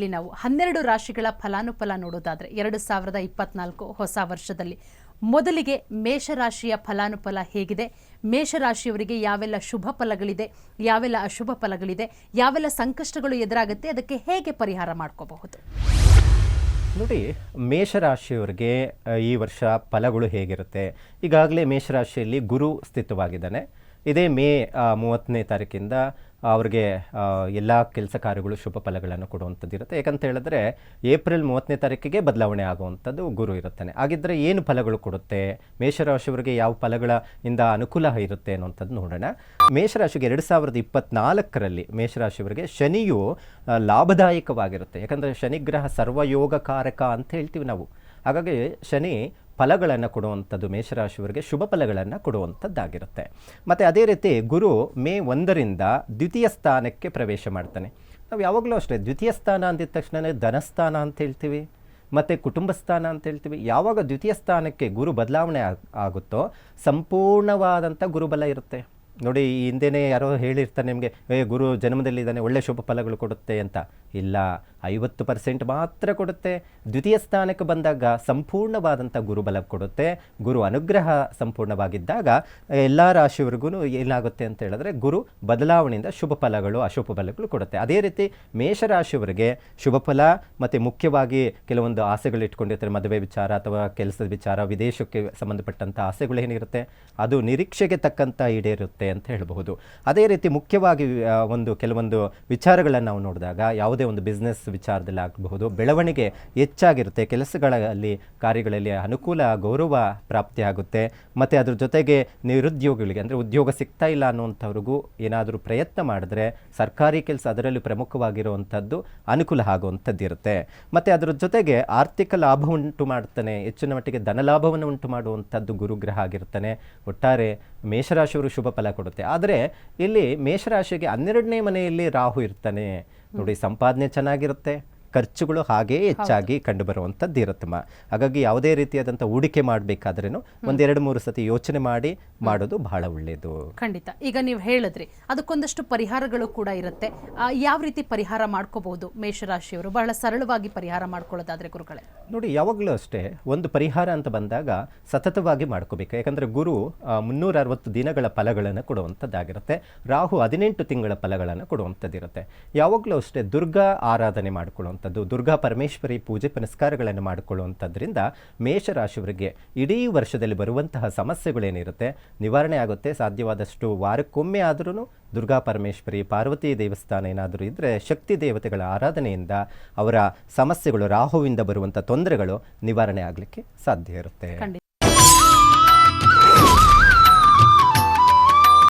ಇಲ್ಲಿ ನಾವು ಹನ್ನೆರಡು ರಾಶಿಗಳ ಫಲಾನುಫಲ ನೋಡೋದಾದ್ರೆ ಎರಡು ಸಾವಿರದ ಇಪ್ಪತ್ನಾಲ್ಕು ಹೊಸ ವರ್ಷದಲ್ಲಿ. ಮೊದಲಿಗೆ ಮೇಷರಾಶಿಯ ಫಲಾನುಫಲ ಹೇಗಿದೆ? ಮೇಷರಾಶಿಯವರಿಗೆ ಯಾವೆಲ್ಲ ಶುಭ ಫಲಗಳಿದೆ? ಯಾವೆಲ್ಲ ಅಶುಭ ಫಲಗಳಿದೆ? ಯಾವೆಲ್ಲ ಸಂಕಷ್ಟಗಳು ಎದುರಾಗುತ್ತೆ? ಅದಕ್ಕೆ ಹೇಗೆ ಪರಿಹಾರ ಮಾಡ್ಕೋಬಹುದು? ನೋಡಿ, ಮೇಷರಾಶಿಯವರಿಗೆ ಈ ವರ್ಷ ಫಲಗಳು ಹೇಗಿರುತ್ತೆ? ಈಗಾಗಲೇ ಮೇಷರಾಶಿಯಲ್ಲಿ ಗುರು ಸ್ಥಿತವಾಗಿದ್ದಾನೆ. ಇದೇ ಮೇ ಮೂವತ್ತನೇ ತಾರೀಕಿಂದ ಅವ್ರಿಗೆ ಎಲ್ಲ ಕೆಲಸ ಕಾರ್ಯಗಳು ಶುಭ ಫಲಗಳನ್ನು ಕೊಡುವಂಥದ್ದು ಇರುತ್ತೆ. ಯಾಕಂತ ಹೇಳಿದ್ರೆ, ಏಪ್ರಿಲ್ ಮೂವತ್ತನೇ ತಾರೀಕಿಗೆ ಬದಲಾವಣೆ ಆಗುವಂಥದ್ದು ಗುರು ಇರುತ್ತಾನೆ. ಹಾಗಿದ್ರೆ ಏನು ಫಲಗಳು ಕೊಡುತ್ತೆ? ಮೇಷರಾಶಿಯವರಿಗೆ ಯಾವ ಫಲಗಳ ಇಂದ ಅನುಕೂಲ ಇರುತ್ತೆ ಅನ್ನುವಂಥದ್ದು ನೋಡೋಣ. ಮೇಷರಾಶಿಗೆ ಎರಡು ಸಾವಿರದ ಇಪ್ಪತ್ನಾಲ್ಕರಲ್ಲಿ ಮೇಷರಾಶಿಯವರಿಗೆ ಶನಿಯು ಲಾಭದಾಯಕವಾಗಿರುತ್ತೆ. ಯಾಕಂದರೆ ಶನಿಗ್ರಹ ಸರ್ವಯೋಗಕಾರಕ ಅಂತ ಹೇಳ್ತೀವಿ ನಾವು. ಹಾಗಾಗಿ ಶನಿ ಫಲಗಳನ್ನು ಕೊಡುವಂಥದ್ದು ಮೇಷರಾಶಿಯವರಿಗೆ ಶುಭ ಫಲಗಳನ್ನು ಕೊಡುವಂಥದ್ದಾಗಿರುತ್ತೆ. ಮತ್ತು ಅದೇ ರೀತಿ ಗುರು ಮೇ ಒಂದರಿಂದ ದ್ವಿತೀಯ ಸ್ಥಾನಕ್ಕೆ ಪ್ರವೇಶ ಮಾಡ್ತಾನೆ. ನಾವು ಯಾವಾಗಲೂ ಅಷ್ಟೇ ದ್ವಿತೀಯ ಸ್ಥಾನ ಅಂದಿದ ತಕ್ಷಣವೇ ಧನಸ್ಥಾನ ಅಂತ ಹೇಳ್ತೀವಿ, ಮತ್ತು ಕುಟುಂಬ ಸ್ಥಾನ ಅಂತ ಹೇಳ್ತೀವಿ. ಯಾವಾಗ ದ್ವಿತೀಯ ಸ್ಥಾನಕ್ಕೆ ಗುರು ಬದಲಾವಣೆ ಆಗುತ್ತೋ ಸಂಪೂರ್ಣವಾದಂಥ ಗುರುಬಲ ಇರುತ್ತೆ. ನೋಡಿ ಹಿಂದೆನೇ ಯಾರೋ ಹೇಳಿರ್ತಾರೆ ನಿಮಗೆ, ಏ ಗುರು ಜನ್ಮದಲ್ಲಿದ್ದಾನೆ, ಒಳ್ಳೆ ಶುಭ ಫಲಗಳು ಕೊಡುತ್ತೆ ಅಂತ. ಇಲ್ಲ, ಐವತ್ತು ಪರ್ಸೆಂಟ್ ಮಾತ್ರ ಕೊಡುತ್ತೆ. ದ್ವಿತೀಯ ಸ್ಥಾನಕ್ಕೆ ಬಂದಾಗ ಸಂಪೂರ್ಣವಾದಂಥ ಗುರುಬಲ ಕೊಡುತ್ತೆ. ಗುರು ಅನುಗ್ರಹ ಸಂಪೂರ್ಣವಾಗಿದ್ದಾಗ ಎಲ್ಲ ರಾಶಿಯವರೆಗೂ ಏನಾಗುತ್ತೆ ಅಂತ ಹೇಳಿದ್ರೆ ಗುರು ಬದಲಾವಣೆಯಿಂದ ಶುಭ ಫಲಗಳು, ಅಶುಭ ಫಲಗಳು ಕೊಡುತ್ತೆ. ಅದೇ ರೀತಿ ಮೇಷರಾಶಿಯವರಿಗೆ ಶುಭ ಫಲ ಮತ್ತು ಮುಖ್ಯವಾಗಿ ಕೆಲವೊಂದು ಆಸೆಗಳು ಇಟ್ಕೊಂಡಿರ್ತಾರೆ. ಮದುವೆ ವಿಚಾರ ಅಥವಾ ಕೆಲಸದ ವಿಚಾರ, ವಿದೇಶಕ್ಕೆ ಸಂಬಂಧಪಟ್ಟಂಥ ಆಸೆಗಳು ಏನಿರುತ್ತೆ, ಅದು ನಿರೀಕ್ಷೆಗೆ ತಕ್ಕಂಥ ಈಡೇರುತ್ತೆ ಅಂತ ಹೇಳಬಹುದು. ಅದೇ ರೀತಿ ಮುಖ್ಯವಾಗಿ ಒಂದು ಕೆಲವೊಂದು ವಿಚಾರಗಳನ್ನು ನಾವು ನೋಡಿದಾಗ ಯಾವುದೇ ಒಂದು ಬಿಸ್ನೆಸ್ ವಿಚಾರದಲ್ಲಿ ಆಗಬಹುದು ಬೆಳವಣಿಗೆ ಹೆಚ್ಚಾಗಿರುತ್ತೆ ಕೆಲಸಗಳಲ್ಲಿ ಕಾರ್ಯಗಳಲ್ಲಿ ಅನುಕೂಲ ಗೌರವ ಪ್ರಾಪ್ತಿಯಾಗುತ್ತೆ. ಮತ್ತು ಅದ್ರ ಜೊತೆಗೆ ನಿರುದ್ಯೋಗಿಗಳಿಗೆ ಅಂದರೆ ಉದ್ಯೋಗ ಸಿಗ್ತಾ ಇಲ್ಲ ಅನ್ನುವಂಥವ್ರಿಗೂ ಏನಾದರೂ ಪ್ರಯತ್ನ ಮಾಡಿದ್ರೆ ಸರ್ಕಾರಿ ಕೆಲಸ ಅದರಲ್ಲಿ ಪ್ರಮುಖವಾಗಿರುವಂಥದ್ದು ಅನುಕೂಲ ಆಗುವಂಥದ್ದು ಇರುತ್ತೆ ಮತ್ತು ಅದರ ಜೊತೆಗೆ ಆರ್ಥಿಕ ಲಾಭ ಉಂಟು ಮಾಡ್ತಾನೆ ಹೆಚ್ಚಿನ ಮಟ್ಟಿಗೆ ಧನ ಲಾಭವನ್ನು ಉಂಟು ಮಾಡುವಂಥದ್ದು ಗುರುಗ್ರಹ ಆಗಿರ್ತಾನೆ. ಒಟ್ಟಾರೆ ಮೇಷರಾಶಿಯವರು ಶುಭ ಫಲ ಕೊಡುತ್ತೆ. ಆದರೆ ಇಲ್ಲಿ ಮೇಷರಾಶಿಗೆ ಹನ್ನೆರಡನೇ ಮನೆಯಲ್ಲಿ ರಾಹು ಇರ್ತಾನೆ. ನೋಡಿ ಸಂಪಾದನೆ ಚೆನ್ನಾಗಿರುತ್ತೆ. ಖರ್ಚುಗಳು ಹಾಗೇ ಹೆಚ್ಚಾಗಿ ಕಂಡುಬರುವಂಥದ್ದು ಇರುತ್ತಮ್ಮ. ಹಾಗಾಗಿ ಯಾವುದೇ ರೀತಿಯಾದಂಥ ಹೂಡಿಕೆ ಮಾಡಬೇಕಾದ್ರೂ ಒಂದೆರಡು ಮೂರು ಸತಿ ಯೋಚನೆ ಮಾಡಿ ಮಾಡೋದು ಬಹಳ ಒಳ್ಳೆಯದು ಖಂಡಿತ. ಈಗ ನೀವು ಹೇಳಿದ್ರಿ ಅದಕ್ಕೊಂದಷ್ಟು ಪರಿಹಾರಗಳು ಕೂಡ ಇರುತ್ತೆ. ಯಾವ ರೀತಿ ಪರಿಹಾರ ಮಾಡ್ಕೋಬಹುದು ಮೇಷರಾಶಿಯವರು? ಬಹಳ ಸರಳವಾಗಿ ಪರಿಹಾರ ಮಾಡ್ಕೊಳ್ಳೋದಾದ್ರೆ ಗುರುಗಳೇ. ನೋಡಿ ಯಾವಾಗಲೂ ಅಷ್ಟೇ ಒಂದು ಪರಿಹಾರ ಅಂತ ಬಂದಾಗ ಸತತವಾಗಿ ಮಾಡ್ಕೋಬೇಕು. ಯಾಕಂದರೆ ಗುರು ಮುನ್ನೂರ ಅರವತ್ತು ದಿನಗಳ ಫಲಗಳನ್ನು ಕೊಡುವಂಥದ್ದಾಗಿರುತ್ತೆ. ರಾಹು ಹದಿನೆಂಟು ತಿಂಗಳ ಫಲಗಳನ್ನು ಕೊಡುವಂಥದ್ದಿರುತ್ತೆ. ಯಾವಾಗಲೂ ಅಷ್ಟೇ ದುರ್ಗಾ ಆರಾಧನೆ ಮಾಡಿಕೊಳ್ಳುವಂಥದ್ದು ದುರ್ಗಾ ಪರಮೇಶ್ವರಿ ಪೂಜೆ ಪುನಸ್ಕಾರಗಳನ್ನು ಮಾಡಿಕೊಳ್ಳುವಂಥದ್ರಿಂದ ಮೇಷರಾಶಿಯವರಿಗೆ ಇಡೀ ವರ್ಷದಲ್ಲಿ ಬರುವಂತಹ ಸಮಸ್ಯೆಗಳೇನಿರುತ್ತೆ, ನಿವಾರಣೆ ಆಗುತ್ತೆ. ಸಾಧ್ಯವಾದಷ್ಟು ವಾರಕ್ಕೊಮ್ಮೆ ಆದರೂ ದುರ್ಗಾ ಪರಮೇಶ್ವರಿ, ಪಾರ್ವತಿ ದೇವಸ್ಥಾನ ಏನಾದರೂ ಇದ್ದರೆ ಶಕ್ತಿ ದೇವತೆಗಳ ಆರಾಧನೆಯಿಂದ ಅವರ ಸಮಸ್ಯೆಗಳು, ರಾಹುವಿಂದ ಬರುವಂಥ ತೊಂದರೆಗಳು ನಿವಾರಣೆ ಆಗಲಿಕ್ಕೆ ಸಾಧ್ಯ ಇರುತ್ತೆ.